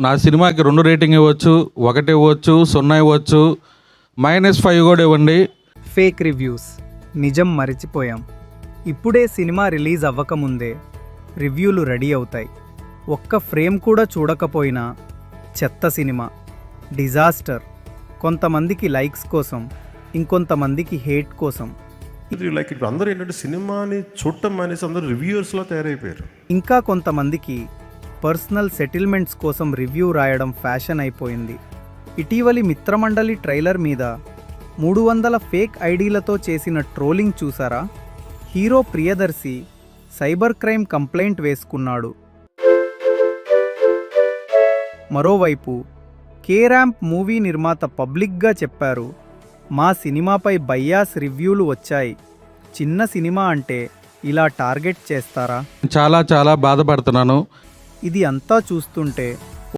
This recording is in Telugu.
నా సినిమాకి రెండు రేటింగ్ ఇవ్వచ్చు ఒకటి ఇవ్వచ్చు సున్నా ఇవ్వచ్చు మైనస్ ఫైవ్ కూడా ఇవ్వండి. Fake reviews. నిజం మరిచిపోయాం. ఇప్పుడే సినిమా రిలీజ్ అవ్వకముందే రివ్యూలు రెడీ అవుతాయి. ఒక్క ఫ్రేమ్ కూడా చూడకపోయినా చెత్త సినిమా. డిజాస్టర్. కొంతమందికి లైక్స్ కోసం ఇంకొంతమందికి హేట్ కోసం. లైక్ ఇప్పుడు అందరూ ఏంటంటే సినిమాని చూడటం మానేసి అందరూ రివ్యూయర్స్లో తయారైపోయారు. ఇంకా కొంతమందికి పర్సనల్ సెటిల్మెంట్స్ కోసం రివ్యూ రాయడం ఫ్యాషన్ అయిపోయింది. ఇటీవలి మిత్రమండలి ట్రైలర్ మీద మూడు వందల ఫేక్ ఐడీలతో చేసిన ట్రోలింగ్ చూసారా? Hero Priyadarshi cyber crime complaint వేసుకున్నాడు. మరోవైపు కే ర్యాంప్ మూవీ నిర్మాత పబ్లిక్గా చెప్పారు మా సినిమాపై బయ్యాస్ రివ్యూలు వచ్చాయి. చిన్న సినిమా అంటే ఇలా టార్గెట్ చేస్తారా? చాలా చాలా బాధపడుతున్నాను. ఇది అంతా చూస్తుంటే